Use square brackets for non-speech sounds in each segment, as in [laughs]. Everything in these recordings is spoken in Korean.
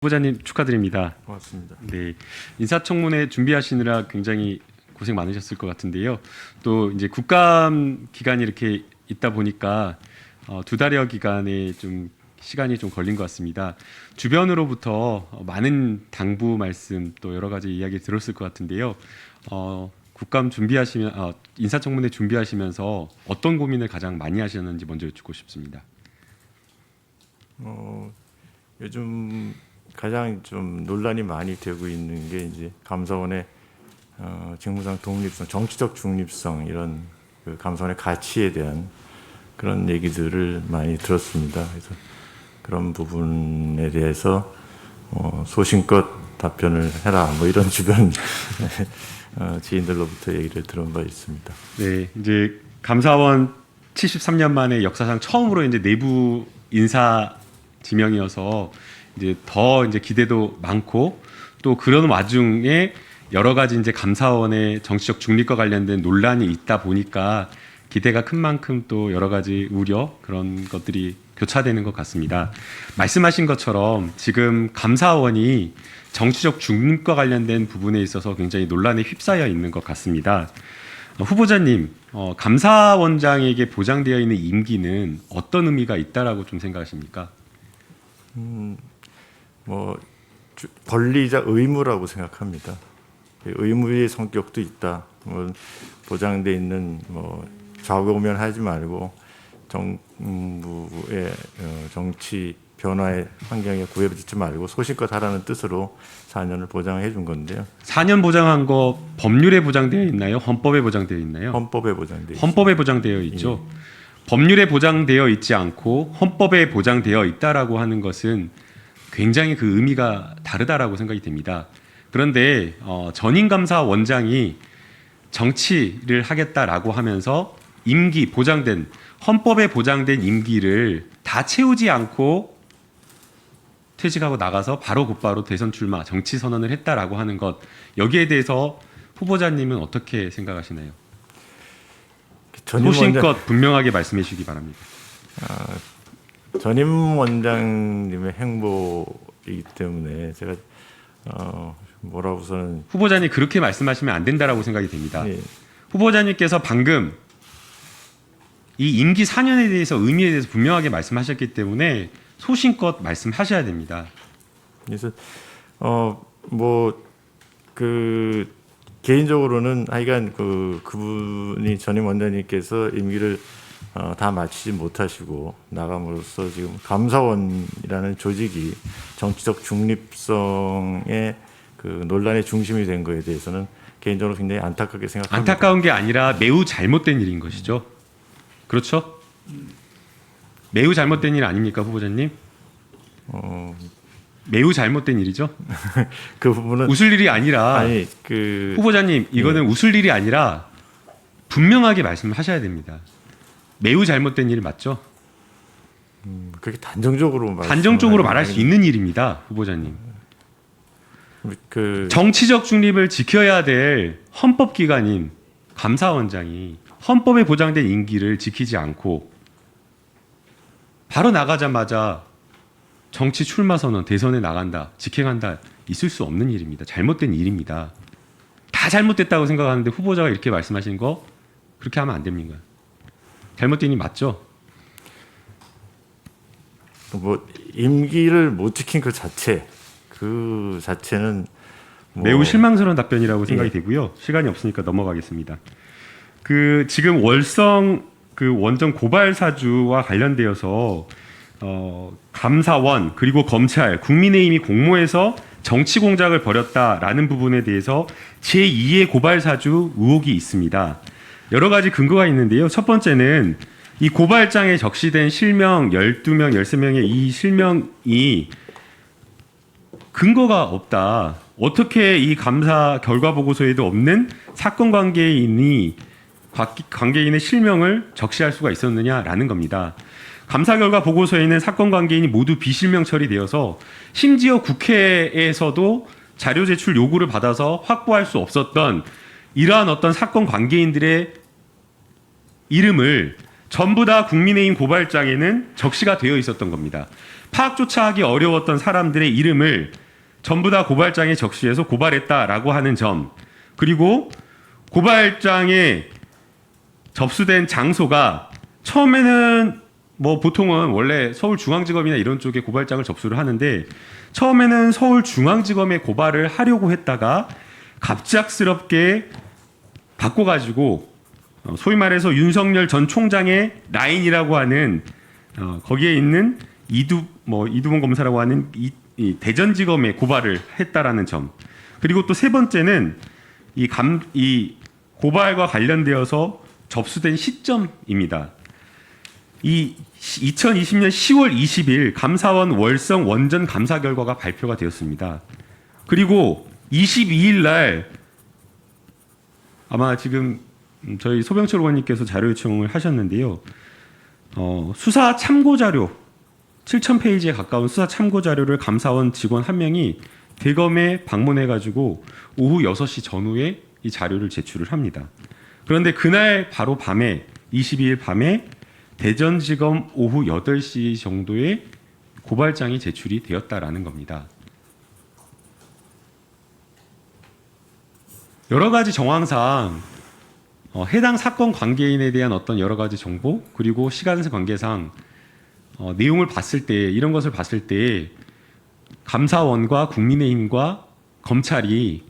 후보자님 축하드립니다. 고맙습니다. 네, 인사청문회 준비하시느라 굉장히 고생 많으셨을 것 같은데요. 또 이제 국감 기간이 이렇게 있다 보니까 어, 두 달여 기간에 좀 시간이 좀 걸린 것 같습니다. 주변으로부터 어, 많은 당부 말씀 또 여러 가지 이야기 들었을 것 같은데요. 어, 국감 준비하시면 어, 인사청문회 준비하시면서 어떤 고민을 가장 많이 하셨는지 먼저 여쭙고 싶습니다. 어, 요즘 가장 좀 논란이 많이 되고 있는 게 이제 감사원의 어, 직무상 독립성, 정치적 중립성 이런 그 감사원의 가치에 대한 그런 얘기들을 많이 들었습니다. 그래서 그런 부분에 대해서 어, 소신껏 답변을 해라 뭐 이런 [laughs] 주변 어, 지인들로부터 얘기를 들은 바 있습니다. 네, 이제 감사원 73년 만에 역사상 처음으로 이제 내부 인사 지명이어서 이제 더 이제 기대도 많고 또 그런 와중에 여러 가지 이제 감사원의 정치적 중립과 관련된 논란이 있다 보니까 기대가 큰 만큼 또 여러 가지 우려 그런 것들이 교차되는 것 같습니다. 말씀하신 것처럼 지금 감사원이 정치적 중립과 관련된 부분에 있어서 굉장히 논란에 휩싸여 있는 것 같습니다. 어, 후보자님, 어, 감사원장에게 보장되어 있는 임기는 어떤 의미가 있다라고 좀 생각하십니까? 뭐 주- 권리자 의무라고 생각합니다. 의무의 성격도 있다. 뭐 보장돼 있는 뭐 좌우면하지 말고 정부의 어, 정치 변화의 환경에 구애받지 말고 소신껏 하라는 뜻으로 4년을 보장해 준 건데요. 4년 보장한 거 법률에 보장되어 있나요? 헌법에 보장되어 있나요? 헌법에 보장돼 있습니다. 헌법에 보장되어 있죠. 법률에 보장되어 있지 않고 헌법에 보장되어 있다라고 하는 것은 굉장히 그 의미가 다르다라고 생각이 됩니다. 그런데 어, 전임 감사 원장이 정치를 하겠다라고 하면서 임기 보장된 헌법에 보장된 임기를 다 채우지 않고 퇴직하고 나가서 바로 곧바로 대선 출마 정치 선언을 했다라고 하는 것 여기에 대해서 후보자님은 어떻게 생각하시나요? 원장, 소신껏 분명하게 말씀해 주시기 바랍니다. 전임 원장님의 행보이기 때문에 제가 어, 뭐라고서는 후보자님 그렇게 말씀하시면 안 된다라고 생각이 됩니다. 예, 후보자님께서 방금 이 임기 4년에 대해서 의미에 대해서 분명하게 말씀하셨기 때문에 소신껏 말씀하셔야 됩니다. 그래서 어뭐그 개인적으로는 하여간 그 그분이 전임 원장님께서 임기를 어, 다 마치지 못하시고 나감으로써 지금 감사원이라는 조직이 정치적 중립성의 그 논란의 중심이 된 거에 대해서는 개인적으로 굉장히 안타깝게 생각합니다. 안타까운 게 아니라 매우 잘못된 일인 것이죠. 그렇죠? 매우 잘못된 일 아닙니까, 후보자님? 어, 매우 잘못된 일이죠. [laughs] 그 부분은 웃을 일이 아니라 아니 그 후보자님 이거는 웃을 일이 아니라 분명하게 말씀하셔야 됩니다. 매우 잘못된 일 맞죠? 그렇게 단정적으로 말씀을 단정적으로 하기는 말할 수 있는 일입니다, 후보자님. 그 정치적 중립을 지켜야 될 헌법 기관인 감사원장이 헌법에 보장된 임기를 지키지 않고 바로 나가자마자 정치 출마 선언 대선에 나간다 직행한다 있을 수 없는 일입니다. 잘못된 일입니다. 다 잘못됐다고 생각하는데 후보자가 이렇게 말씀하시는 거 그렇게 하면 안 됩니다. 잘못된 일 맞죠? 뭐 임기를 못 지킨 그 자체 그 자체는 뭐 매우 실망스러운 답변이라고 생각이 되고요. 시간이 없으니까 넘어가겠습니다. 그 지금 월성 그 원전 고발 사주와 관련되어서 어, 감사원 그리고 검찰 국민의힘이 공모해서 정치 공작을 벌였다라는 부분에 대해서 제2의 고발 사주 의혹이 있습니다. 여러 가지 근거가 있는데요. 첫 번째는 이 고발장에 적시된 실명 12명, 13명의 이 실명이 근거가 없다. 어떻게 이 감사 결과 보고서에도 없는 사건 관계인이 과- 관계인의 실명을 적시할 수가 있었느냐라는 겁니다. 감사 결과 보고서에 있는 사건 관계인이 모두 비실명 처리되어서 심지어 국회에서도 자료 제출 요구를 받아서 확보할 수 없었던 이러한 어떤 사건 관계인들의 이름을 전부 다 국민의힘 고발장에는 적시가 되어 있었던 겁니다. 파악조차 하기 어려웠던 사람들의 이름을 전부 다 고발장에 적시해서 고발했다라고 하는 점 그리고 고발장에 접수된 장소가 처음에는 뭐 보통은 원래 서울중앙지검이나 이런 쪽에 고발장을 접수를 하는데 처음에는 서울중앙지검에 고발을 하려고 했다가 갑작스럽게 바꿔가지고 어, 소위 말해서 윤석열 전 총장의 라인이라고 하는 어, 거기에 있는 이두 뭐 이두봉 검사라고 하는 이, 이 대전지검에 고발을 했다라는 점 그리고 또 세 번째는 이 감이 고발과 관련되어서 접수된 시점입니다. 이 2020년 10월 20일 감사원 월성 원전 감사 결과가 발표가 되었습니다. 그리고 22일 날 아마 지금 음, 저희 소병철 의원님께서 자료 요청을 하셨는데요. 어, 수사 참고 자료 7천 페이지에 가까운 수사 참고 자료를 감사원 직원 한 명이 대검에 방문해 가지고 오후 6시 전후에 이 자료를 제출을 합니다. 그런데 그날 바로 밤에 22일 밤에 대전지검 오후 8시 정도에 고발장이 제출이 되었다라는 겁니다. 여러 가지 정황상 어, 해당 사건 관계인에 대한 어떤 여러 가지 정보 그리고 시간 관계상 어, 내용을 봤을 때 이런 것을 봤을 때 감사원과 국민의힘과 검찰이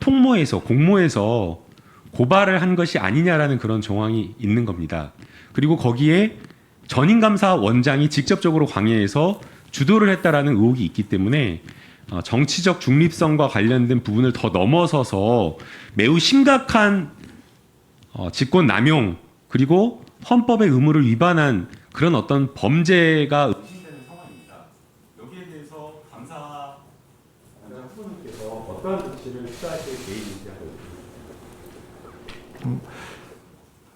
통모에서 공모해서 고발을 한 것이 아니냐라는 그런 정황이 있는 겁니다. 그리고 거기에 전임 감사 원장이 직접적으로 광해에서 주도를 했다라는 의혹이 있기 때문에 어, 정치적 중립성과 관련된 부분을 더 넘어서서 매우 심각한 어, 직권 남용 그리고 헌법의 의무를 위반한 그런 어떤 범죄가 의심되는 상황입니다. 여기에 대해서 감사 후보님께서 어떠한 조치를 취하실 계획인지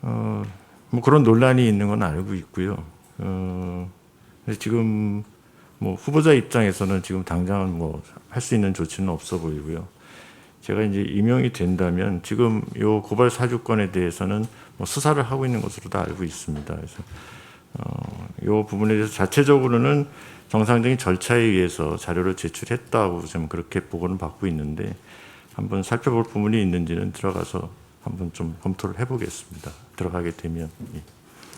어, 뭐 그런 논란이 있는 건 알고 있고요. 어, 지금 뭐 후보자 입장에서는 지금 당장은 뭐 할 수 있는 조치는 없어 보이고요. 제가 이제 임용이 된다면 지금 요 고발 사주권에 대해서는 뭐 수사를 하고 있는 것으로도 알고 있습니다. 그래서 어, 요 부분에 대해서 자체적으로는 정상적인 절차에 의해서 자료를 제출했다고 좀 그렇게 보고는 받고 있는데 한번 살펴볼 부분이 있는지는 들어가서 한번 좀 검토를 해보겠습니다. 들어가게 되면. 예.